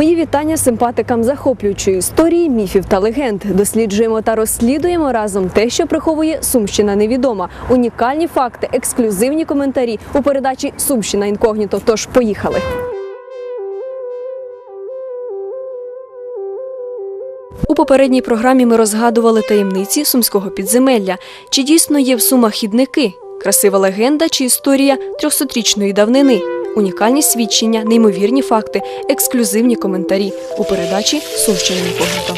Мої вітання симпатикам захоплюючої історії, міфів та легенд. Досліджуємо та розслідуємо разом те, що приховує Сумщина невідома. Унікальні факти, ексклюзивні коментарі у передачі Сумщина інкогніто. Тож поїхали. У попередній програмі ми розгадували таємниці сумського підземелля. Чи дійсно є в сумах хідники? Красива легенда чи історія трьохсотрічної давнини? Унікальні свідчення, неймовірні факти, ексклюзивні коментарі у передачі Сумщина інкогніто.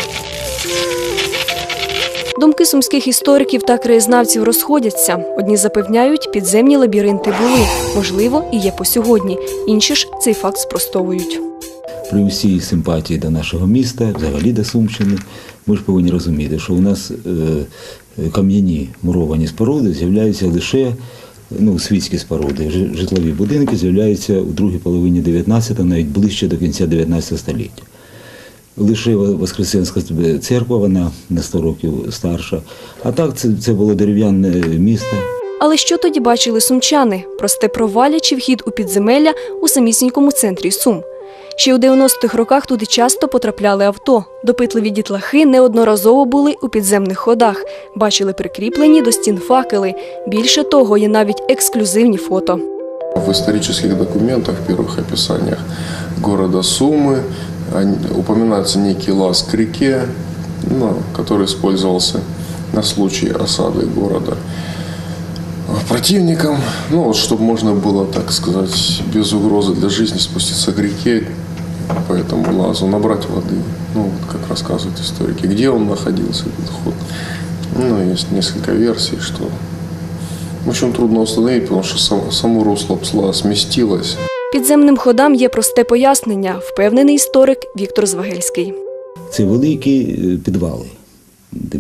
Думки сумських істориків та краєзнавців розходяться. Одні запевняють, підземні лабіринти були, можливо, і є по сьогодні. Інші ж цей факт спростовують. при всій симпатії до нашого міста, взагалі до Сумщини, ми ж повинні розуміти, що у нас е, е, кам'яні муровані споруди з'являються лише ну, світські споруди. Житлові будинки з'являються у другій половині 19-го, навіть ближче до кінця 19 століття. Лише Воскресенська церква, вона на 100 років старша. А так це, це було дерев'яне місто. Але що тоді бачили сумчани? Просте провалячи вхід у підземелля у самісінькому центрі Сум. Ще у 90-х роках туди часто потрапляли авто. Допитливі дітлахи неодноразово були у підземних ходах, бачили прикріплені до стін факели. Більше того, є навіть ексклюзивні фото. В исторических документах, в первых описаниях города Сумы ань- упоминается некий лаз к реке, ну, который использовался на случай осады города противником, ну, вот, чтобы можно было, так сказать, без угрозы для жизни спуститься к реке, по этому лазу, набрать воды. Ну, вот как рассказывают историки, где он находился, этот ход. Ну, есть несколько версий, что в общем, трудно установить, потому что сам, само русло псла сместилось. Підземним ходам є просте пояснення, впевнений історик Віктор Звагельський. Це великі е, підвали, де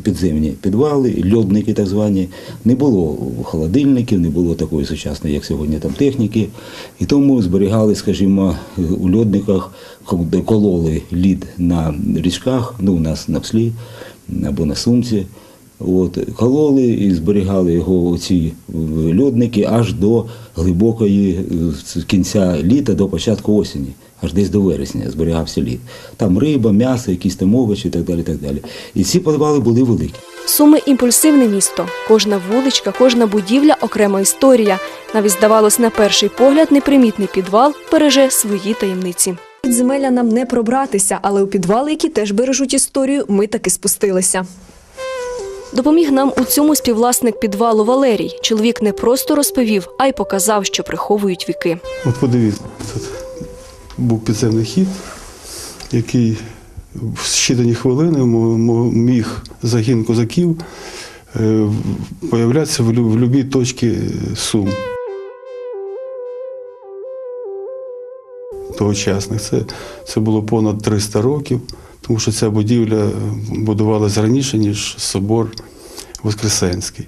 підземні підвали, льодники так звані. Не було холодильників, не було такої сучасної, як сьогодні, там техніки. І тому зберігали, скажімо, у льодниках, де кололи лід на річках, ну у нас на пслі або на сумці. От, кололи і зберігали його ці льодники аж до глибокої е, кінця літа, до початку осені, аж десь до вересня зберігався лід. Там риба, м'ясо, якісь там овочі і так далі. так далі. І ці підвали були великі. Суми імпульсивне місто. Кожна вуличка, кожна будівля окрема історія. Навіть здавалось, на перший погляд, непримітний підвал береже свої таємниці. Підземелля нам не пробратися, але у підвали, які теж бережуть історію, ми таки спустилися. Допоміг нам у цьому співвласник підвалу Валерій. Чоловік не просто розповів, а й показав, що приховують віки. От подивіться, тут був підземний хід, який в щитані хвилини міг загін козаків е, появлятися в будь-якій точці е, Сум. Тогочасних. Це, це було понад 300 років, тому що ця будівля будувалася раніше, ніж собор Воскресенський.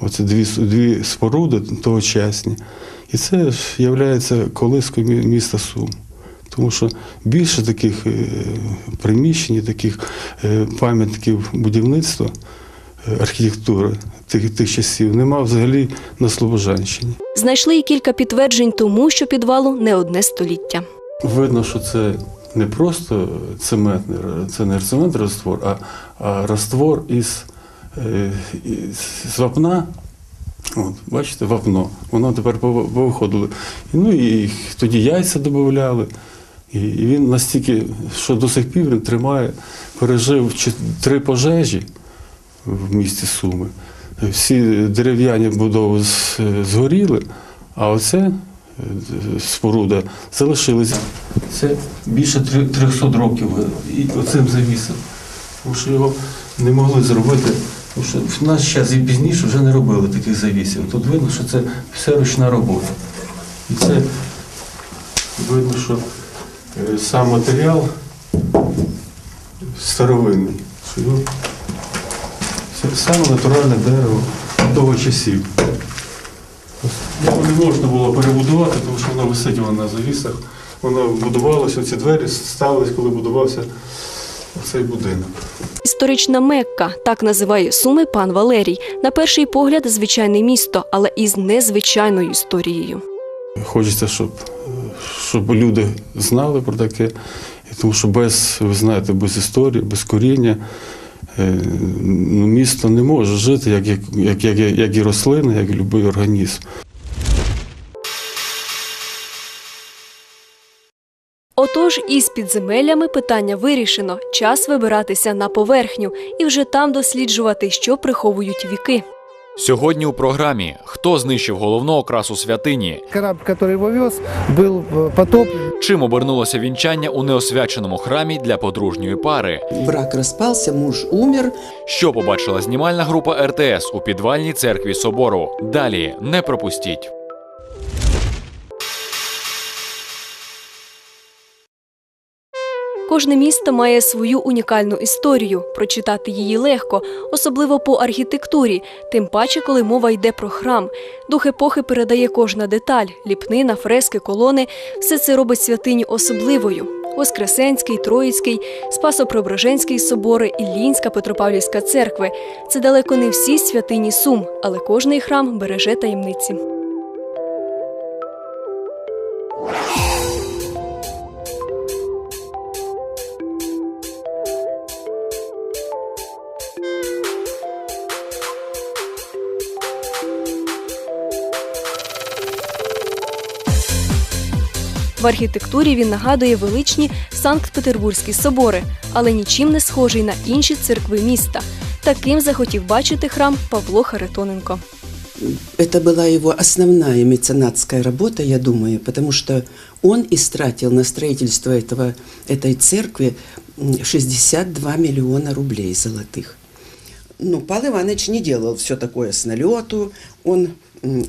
Оце дві, дві споруди тогочасні. І це є колискою міста Сум. Тому що більше таких е, приміщень, таких е, пам'ятників будівництва, е, архітектури тих, тих часів нема взагалі на Слобожанщині. Знайшли і кілька підтверджень тому, що підвалу не одне століття. Видно, що це не просто цементний, це не цементний раствор, а, а раствор із, із вапна. От, бачите, вапно. Воно тепер пов- повиходило. Ну і тоді яйця додавали. І, він настільки, що до сих пір він тримає, пережив три пожежі в місті Суми. Всі дерев'яні будови згоріли, а оце е, споруда залишилася. Це більше три- 300 років і оцим завісом. Тому що його не могли зробити. Тому що в наш час і пізніше вже не робили таких завісів. Тут видно, що це все ручна робота. І це видно, що е, сам матеріал старовинний. Що його саме натуральне дерево того часів. Його не можна було перебудувати, тому що воно висить на завісах. Воно будувалося, ці двері ставились, коли будувався цей будинок. Історична Мекка так називає Суми пан Валерій. На перший погляд, звичайне місто, але із незвичайною історією. Хочеться, щоб, щоб люди знали про таке. Тому що без, ви знаєте, без історії, без коріння е, ну, місто не може жити, як, як, як, як, і рослина, як і будь-який організм. Отож, із підземеллями питання вирішено. Час вибиратися на поверхню і вже там досліджувати, що приховують віки. Сьогодні у програмі Хто знищив головну окрасу святині? Корабль, который его вез, был э, потоплен. Чим обернулося вінчання у неосвяченому храмі для подружньої пари? Брак распался, муж умер. Що побачила знімальна група РТС у підвальній церкві собору? Далі не пропустіть. Кожне місто має свою унікальну історію. Прочитати її легко, особливо по архітектурі, тим паче, коли мова йде про храм. Дух епохи передає кожна деталь: ліпнина, фрески, колони. Все це робить святиню особливою. Воскресенський, Троїцький, Спасо-Преображенський собори, Іллінська, Петропавлівська церкви. Це далеко не всі святині Сум, але кожний храм береже таємниці. В архітектурі він нагадує величні Санкт-Петербурзькі собори, але нічим не схожий на інші церкви міста. Таким захотів бачити храм Павло Харитоненко. Это была его основная меценатская работа, я думаю, потому что он истратил на строительство этого, этой церкви м, 62 миллиона рублей золотых. Ну, Павел Иванович не делал все такое с налету. Он м,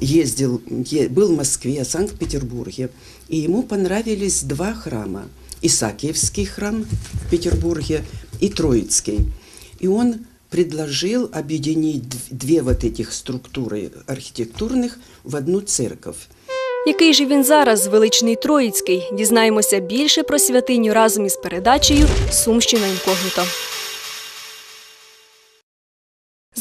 ездил, е- был в Москве, Санкт-Петербурге, и ему понравились два храма. Исаакиевский храм в Петербурге и Троицкий. И он предложил объединить дв- две вот этих структуры архитектурных в одну церковь. Який же він зараз, величний Троїцький? Дізнаємося більше про святиню разом із передачею Сумщина інкогніто.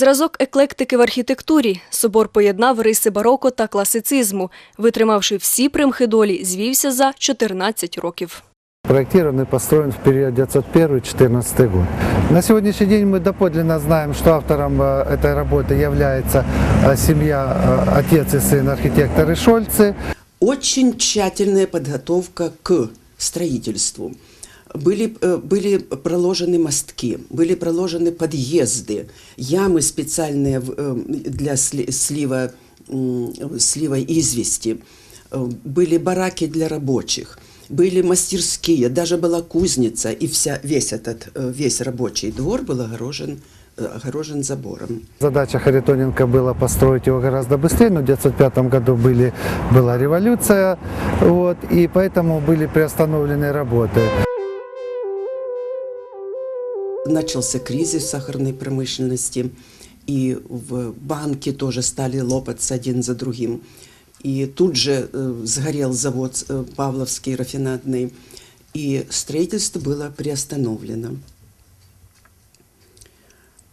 Зразок еклектики в архітектурі. Собор поєднав риси бароко та класицизму. Витримавши всі примхи долі, звівся за 14 років. Проектирован и построен в период 901-14 год. На сегодняшний день мы доподлинно знаем, что автором э, этой работы является э, семья, э, отец и сын архитекторы Шольцы. Очень тщательная подготовка к строительству. Были, э, были проложены мостки, были проложены подъезды, ямы специальные э, для сли- слива, слива извести, Э, были бараки для рабочих, были мастерские, даже была кузница, и вся, весь этот, весь рабочий двор был огорожен, огорожен забором. Задача Харитоненко была построить его гораздо быстрее, но в 1905 году были, была революция, вот, и поэтому были приостановлены работы. Начался кризис сахарной промышленности, и в банки тоже стали лопаться один за другим. И тут же э, сгорел завод э, Павловский рафинадный, и строительство было приостановлено.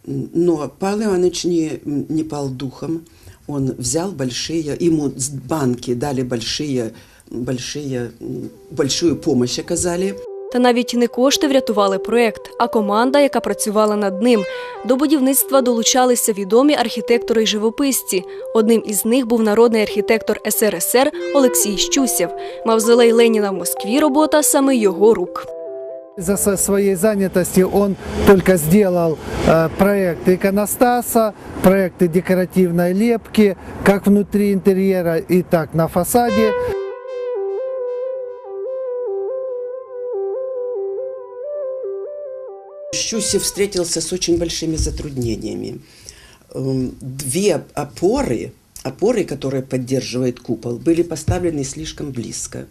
М, Но Павел Иванович не, не пал духом. Он взял большие, ему с- банки дали большие, большие, м, большую помощь оказали. Та навіть не кошти врятували проект, а команда, яка працювала над ним. До будівництва долучалися відомі архітектори й живописці. Одним із них був народний архітектор СРСР Олексій Щусєв. Мавзолей Леніна в Москві робота саме його рук. За своей занятости он только сделал э, проект иконостаса, проекты декоративной лепки, как внутри интерьера так на фасаде. Щусев встретился с очень большими затруднениями. Эм, Две опоры, опоры, которые поддерживают купол, были поставлены слишком близко.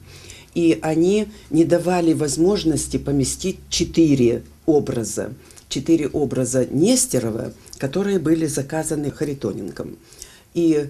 И они не давали возможности поместить четыре образа. Четыре образа Нестерова, которые были заказаны Харитоненком. И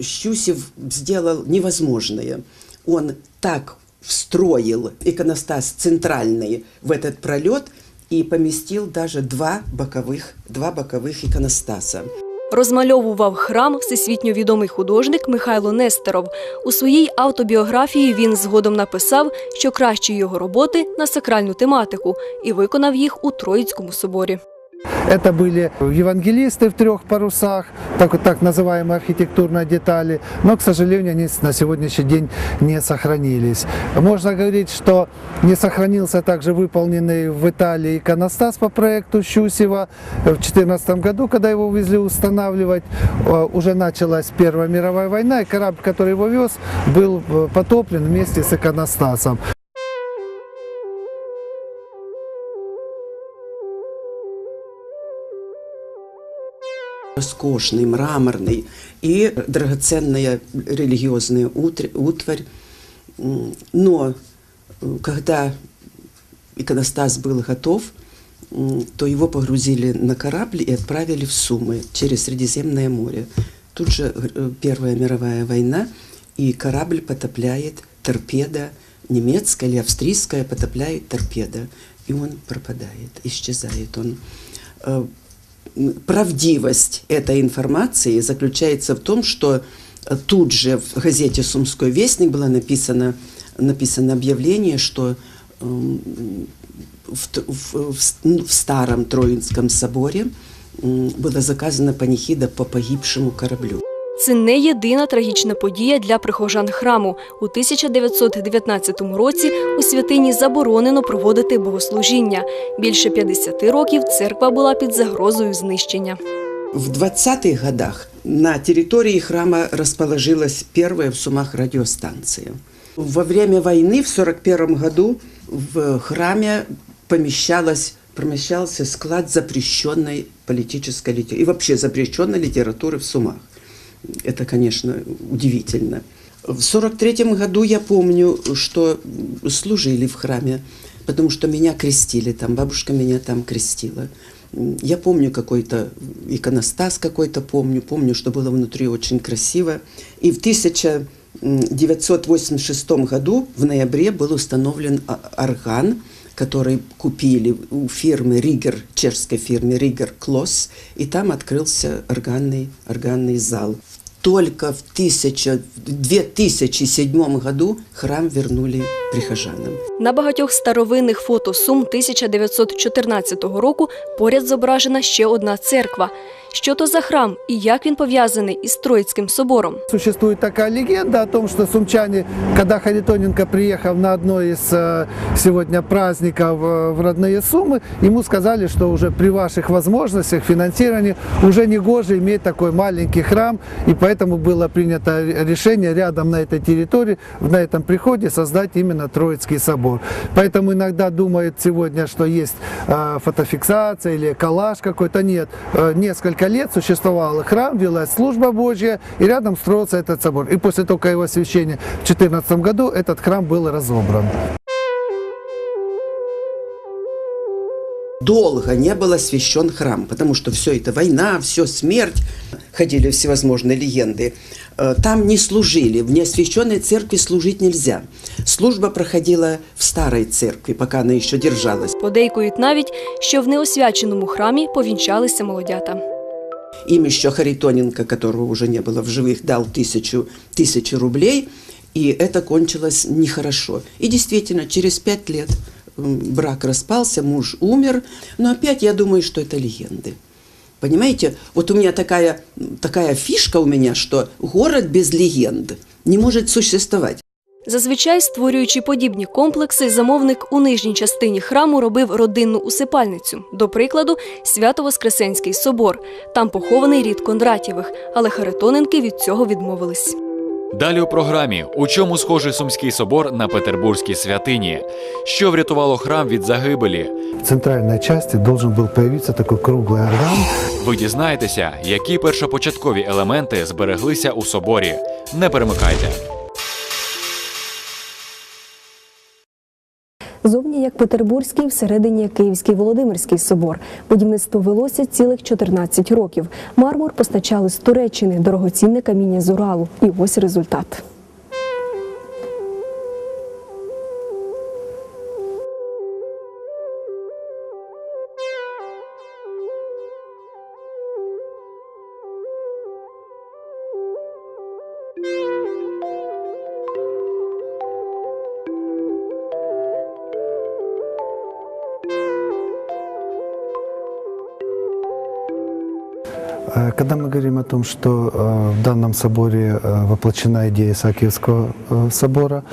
Щусев сделал невозможное. Он так встроил иконостас центральный в этот пролет и поместил даже два боковых, два боковых иконостаса. Розмальовував храм всесвітньо відомий художник Михайло Нестеров. У своїй автобіографії він згодом написав, що кращі його роботи на сакральну тематику і виконав їх у Троїцькому соборі. Это были евангелисты в трех парусах, так, так называемые архитектурные детали, но, к сожалению, они на сегодняшний день не сохранились. Можно говорить, что не сохранился также выполненный в Италии иконостас по проекту Щусева. В 2014 году, когда его увезли устанавливать, э, уже началась Первая мировая война, и корабль, который его вез, был э, потоплен вместе с иконостасом. Роскошный, мраморный и драгоценная религиозная утварь. Но когда иконостас был готов, то его погрузили на корабль и отправили в Сумы через Средиземное море. Тут же Первая мировая война, и корабль потопляет торпеда, немецкая или австрийская потопляет торпеда, и он пропадает, исчезает он. Э, м, правдивость этой информации заключается в том, что э, тут же в газете «Сумской вестник» было написано, написано объявление, что эм, в, т- в- в с- ну, в старом Троинском соборе м, была заказана панихида по погибшему кораблю. Це не єдина трагічна подія для прихожан храму. У 1919 році у святині заборонено проводити богослужіння. Більше 50 років церква була під загрозою знищення. В 20-х годах на территории храма расположилась первая в Сумах радиостанция. Во время войны в 1941 году в храме помещалась, помещался склад запрещенной политической литературы и вообще запрещенной литературы в Сумах. Это, конечно, удивительно. В 1943 году я помню, что служили в храме, потому что меня крестили там, бабушка меня там крестила. Я помню какой-то иконостас какой-то помню, помню, что было внутри очень красиво. И в 1986 году в ноябре был установлен а- орган, который купили у фирмы Ригер, чешской фирмы Ригер Клосс, и там открылся органный, органный зал. Только в 1000 в 2007 году храм вернули прихожанам. На багатьох старовинних фото Сум 1914 року поряд зображена ще одна церква. Що то за храм і як він пов'язаний із Троїцьким собором? Существует такая легенда о том, что сумчане, когда Харитоненко приехал на одно из э, сегодня праздников э, в родные Сумы, ему сказали, что уже при ваших возможностях финансирования уже не гоже иметь такой маленький храм, и поэтому было принято решение рядом на этой территории, на этом приходе создать именно Троицкий собор. Поэтому иногда думают сегодня, что есть э, фотофиксация или коллаж какой-то. Нет, Э, несколько лет существовал храм, велась служба Божья, и рядом строился этот собор. И после только его освящения в 2014 году этот храм был разобран. Долго не был освящен храм, потому что все это война, все смерть, ходили всевозможные легенды. Э, Там не служили, в неосвященной церкви служить нельзя. Служба проходила в старой церкви, пока она еще держалась. Подейкують навіть, що в неосвяченому храмі повінчалися молодята. Им еще Харитоненко, которого уже не было в живых, дал тысячу, тысячу рублей, и это кончилось нехорошо. И действительно, через пять лет брак распался, муж умер, но опять я думаю, что это легенды. Понимаете, вот у меня такая, такая фишка у меня, что город без легенд не может существовать. Зазвичай, створюючи подібні комплекси, замовник у нижній частині храму робив родинну усипальницю. До прикладу, Свято-Воскресенський собор. Там похований рід Кондратєвих, але Харитоненки від цього відмовились. Далі у програмі у чому схожий Сумський собор на Петербурзькій святині, що врятувало храм від загибелі. В центральной части должен был появиться такой круглый орган, Ви дізнаєтеся, які першопочаткові елементи збереглися у соборі. Не перемикайте. Зовні як Петербурзький, всередині як Київський Володимирський собор. Будівництво велося цілих 14 років. Мармур постачали з Туреччини, дорогоцінне каміння з Уралу. І ось результат. Когда мы говорим о том, что э, в данном соборе э, воплощена идея Исаакиевского э, собора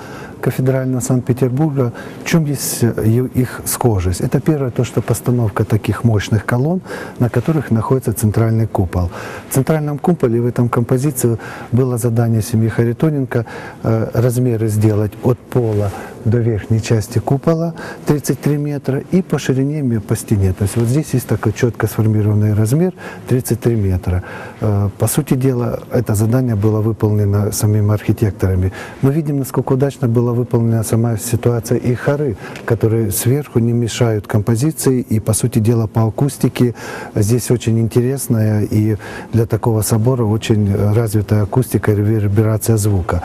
кафедрального Санкт-Петербурга, в чем есть э, е- их схожесть? Это первое, то, что постановка таких мощных колонн, на которых находится центральный купол. В центральном куполе в этом композиции было задание семьи Харитоненко э, размеры сделать от пола до верхней части купола 33 метра и по ширине по стене. То есть вот здесь есть такой четко сформированный размер 33 метра. Э, По сути дела, это задание было выполнено самими архитекторами. Мы видим, насколько удачно была выполнена сама ситуация и хоры, которые сверху не мешают композиции. И, по сути дела, по акустике здесь очень интересная и для такого собора очень развитая акустика и реверберация звука.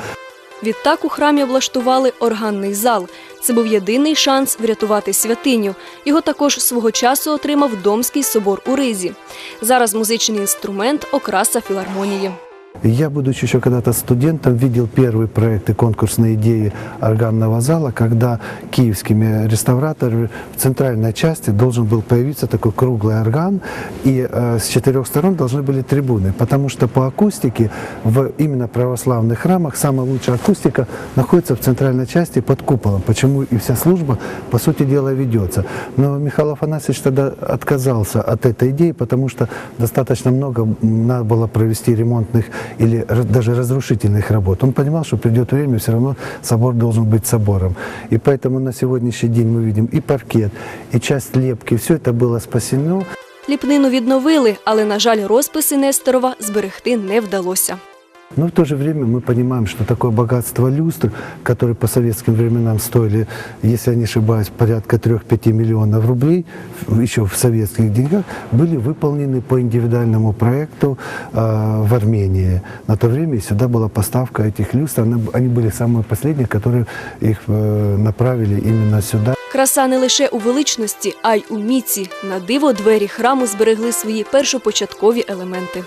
Відтак у храмі облаштували органний зал. Це був єдиний шанс врятувати святиню. Його також свого часу отримав Домський собор у Ризі. Зараз музичний інструмент окраса філармонії. Я, будучи еще когда-то студентом, видел первый проект и конкурсные идеи органного зала, когда киевскими реставраторами в центральной части должен был появиться такой круглый орган, и э, с четырех сторон должны были трибуны, потому что по акустике в именно православных храмах самая лучшая акустика находится в центральной части под куполом, почему и вся служба, по сути дела, ведется. Но Михаил Афанасьевич тогда отказался от этой идеи, потому что достаточно много надо было провести ремонтных или раз- даже разрушительных работ. Он понимал, что придет время, все равно собор должен быть собором. И поэтому на сегодняшний день мы видим и паркет, и часть лепки, все это было спасено. Ліпнину відновили, але, на жаль, розписи Несторова зберегти не вдалося. Но в то же время мы понимаем, что такое богатство люстр, которые по советским временам стоили, если я не ошибаюсь, порядка 3-5 миллионов рублей, в- еще в советских деньгах, были выполнены по индивидуальному проекту э, в Армении. На то время сюда была поставка этих люстр. Они, они были самые последние, которые их э, направили именно сюда. Краса не лише у величності, а й у міці. На диво двері храму зберегли свої першопочаткові елементи.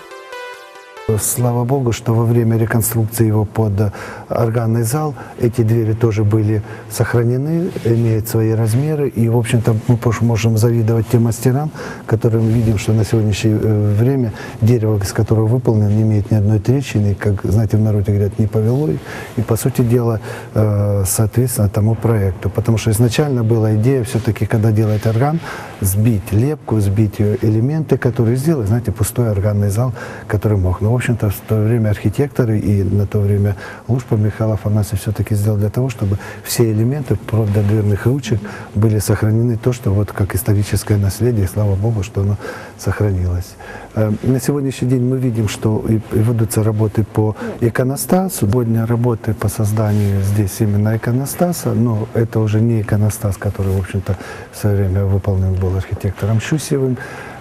Слава Богу, что во время реконструкции его под э, органный зал эти двери тоже были сохранены, имеют свои размеры. И, в общем-то, мы можем завидовать тем мастерам, которые мы видим, что на сегодняшнее э, время дерево, из которого выполнено, не имеет ни одной трещины, как, знаете, в народе говорят, не повело. И, по сути дела, э, соответственно, тому проекту. Потому что изначально была идея все-таки, когда делать орган, сбить лепку, сбить элементы, которые сделать, знаете, пустой органный зал, который мог. Но, общем-то, в то время архитекторы и на то время Лужпа Михаил Афанасьев все-таки сделал для того, чтобы все элементы, вплоть до дверных ручек, были сохранены то, что вот как историческое наследие, слава Богу, что оно сохранилось. Э, На сегодняшний день мы видим, что и ведутся работы по иконостасу. Сегодня работы по созданию здесь именно иконостаса, но это уже не иконостас, который, в общем-то, в свое время выполнен был архитектором Щусевым.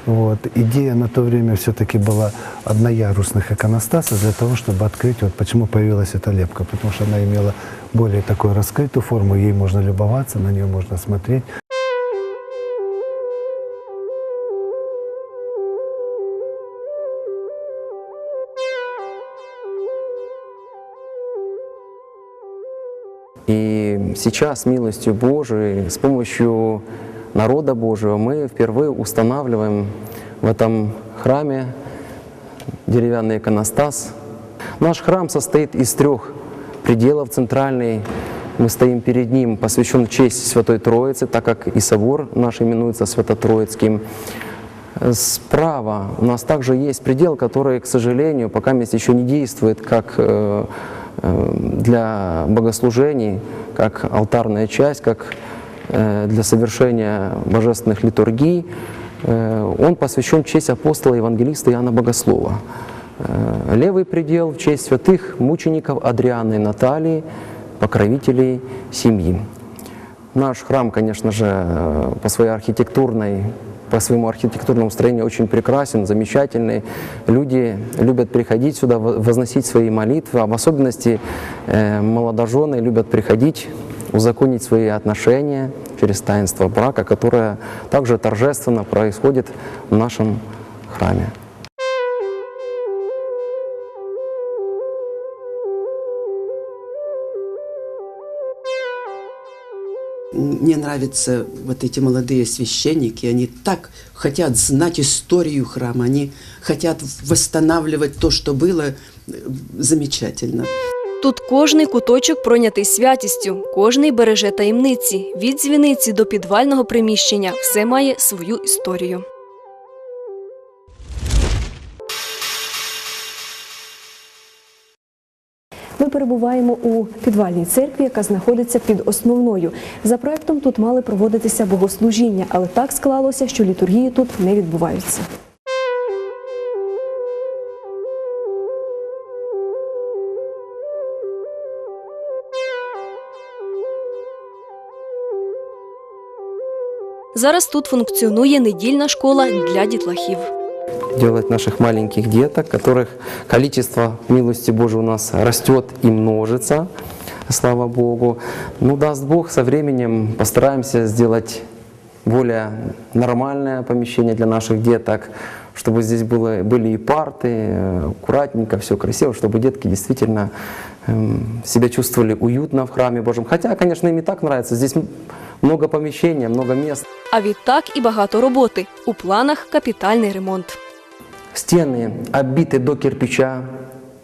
Вот. Идея на то время все-таки была одноярусных иконостасов для того, чтобы открыть, вот почему появилась эта лепка, потому что она имела более такую раскрытую форму, ей можно любоваться, на нее можно смотреть. И сейчас, милостью Божией, с помощью народа Божьего, мы впервые устанавливаем в этом храме деревянный иконостас. Наш храм состоит из трех пределов. Центральный мы стоим перед ним, посвящен честь Святой Троицы, так как и собор наш именуется Свято-Троицким. Справа у нас также есть предел, который, к сожалению, пока еще не действует как э, э, для богослужений, как алтарная часть, как для совершения божественных литургий. Э, Он посвящен честь апостола евангелиста Иоанна Богослова. Э, Левый предел в честь святых мучеников Адрианы и Наталии, покровителей семьи. Наш храм, конечно же, э, по своей архитектурной по своему архитектурному строению очень прекрасен, замечательный. Люди любят приходить сюда, во- возносить свои молитвы, а в особенности э, молодожены любят приходить, узаконить свои отношения через таинство брака, которое также торжественно происходит в нашем храме. Мне нравятся вот эти молодые священники, они так хотят знать историю храма, они хотят восстанавливать то, что было э, замечательно. Тут кожний куточок пройнятий святістю, кожний береже таємниці. Від дзвіниці до підвального приміщення все має свою історію. Ми перебуваємо у підвальній церкві, яка знаходиться під основною. За проектом тут мали проводитися богослужіння, але так склалося, що літургії тут не відбуваються. Зараз тут функціонує недільна школа для дітлахів. делать наших маленьких деток, которых количество милости Божией у нас растет и множится, слава Богу. Ну, даст Бог, со временем постараемся сделать более нормальное помещение для наших деток, чтобы здесь было, были и парты, э, аккуратненько, все красиво, чтобы детки действительно эм, себя чувствовали уютно в храме Божьем. Хотя, конечно, им и так нравится. Здесь м- много помещения, много мест. А відтак і багато роботи. У планах капітальний ремонт. Стены оббиты до кирпича.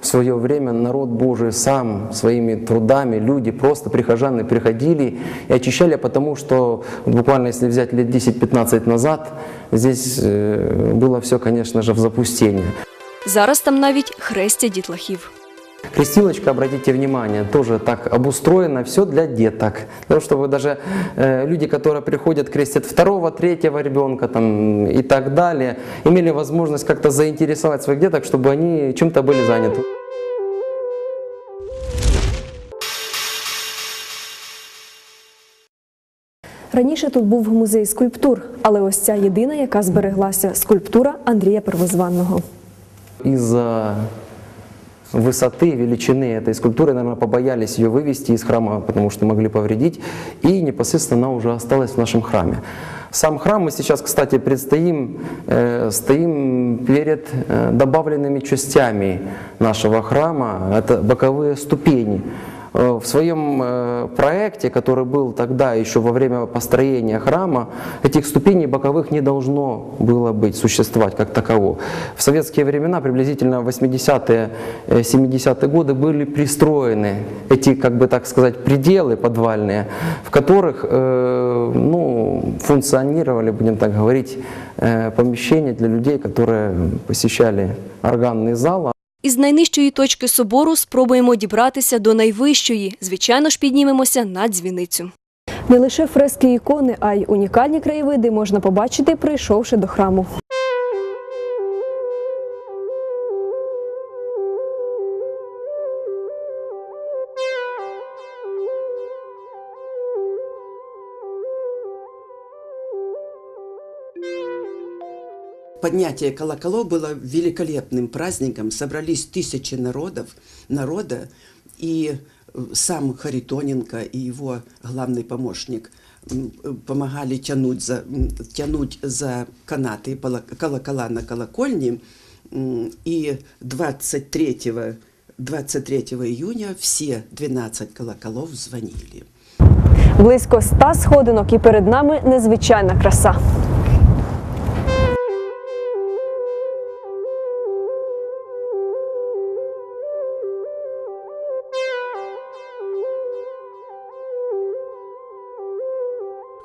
В свое время народ Божий сам своими трудами, люди, просто прихожаны приходили и очищали, потому что буквально если взять лет 10-15 назад, здесь э, было все, конечно же, в запустении. Зараз там навіть хрестя дітлахів. Крестилочка, обратите внимание, тоже так обустроено, все для деток. Для того, чтобы даже э, люди, которые приходят, крестят второго, третьего ребенка там, и так далее, имели возможность как-то заинтересовать своих деток, чтобы они чем-то были заняты. Раніше тут був музей скульптур, але ось ця єдина, яка збереглася скульптура Андрія Первозванного. Из-за высоты, величины этой скульптуры, наверное, побоялись ее вывести из храма, потому что могли повредить, и непосредственно она уже осталась в нашем храме. Сам храм мы сейчас, кстати, предстоим, э, стоим перед э, добавленными частями нашего храма, это боковые ступени. Э, В своем э, проекте, который был тогда еще во время построения храма, этих ступеней боковых не должно было быть, существовать как таково. В советские времена, приблизительно 80-е, э, 70-е годы, были пристроены эти, как бы так сказать, пределы подвальные, в которых э, ну, функционировали, будем так говорить, э, помещения для людей, которые посещали органный зал, Із найнижчої точки собору спробуємо дібратися до найвищої. Звичайно ж, піднімемося на дзвіницю. Не лише фрески і ікони, а й унікальні краєвиди можна побачити, прийшовши до храму. Поднятие колоколов было великолепным праздником. Собрались тысячи народов, народа, и э, сам Харитоненко и его главный помощник м, э, помогали тянуть за, м, тянуть за канаты пола- колокола на колокольне. М, И 23, 23 июня все 12 колоколов звонили. Близько ста сходинок, і перед нами незвичайна краса.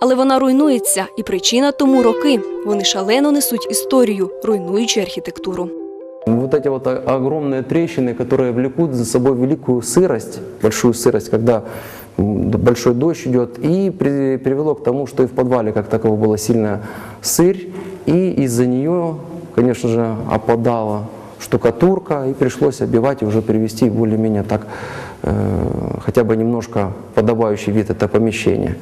Але вона руйнується, і причина тому роки. Вони шалено несуть історію, руйнуючи архітектуру. Вот эти вот о- огромные трещины, которые влекут за собой великую сырость, большую сырость, когда м, д- большой дождь идет, и при- привело к тому, что и в подвале как таково была сильная сырь, и из-за нее, конечно же, опадала штукатурка, и пришлось обивать и уже привести более-менее так, э, хотя бы немножко подобающий вид это помещение.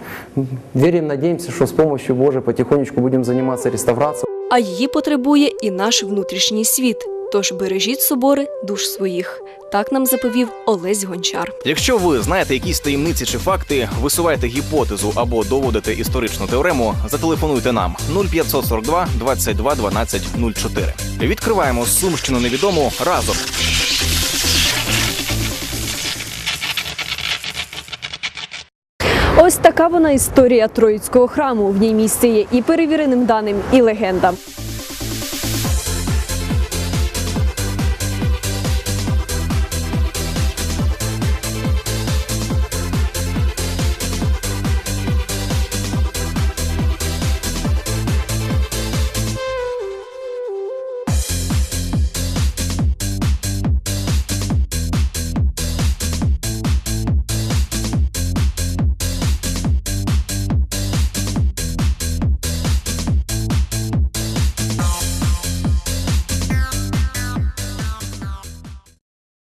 Верим, надеемся, что с помощью Божией потихонечку будем заниматься реставрацией. А її потребує і наш внутрішній світ. Тож бережіть собори душ своїх. Так нам заповів Олесь Гончар. Якщо ви знаєте якісь таємниці чи факти, висуваєте гіпотезу або доводите історичну теорему, зателефонуйте нам 0542 22 12 04. Відкриваємо Сумщину невідому разом. Ось така вона історія Троїцького храму. В ній місце є і перевіреним даним, і легендам.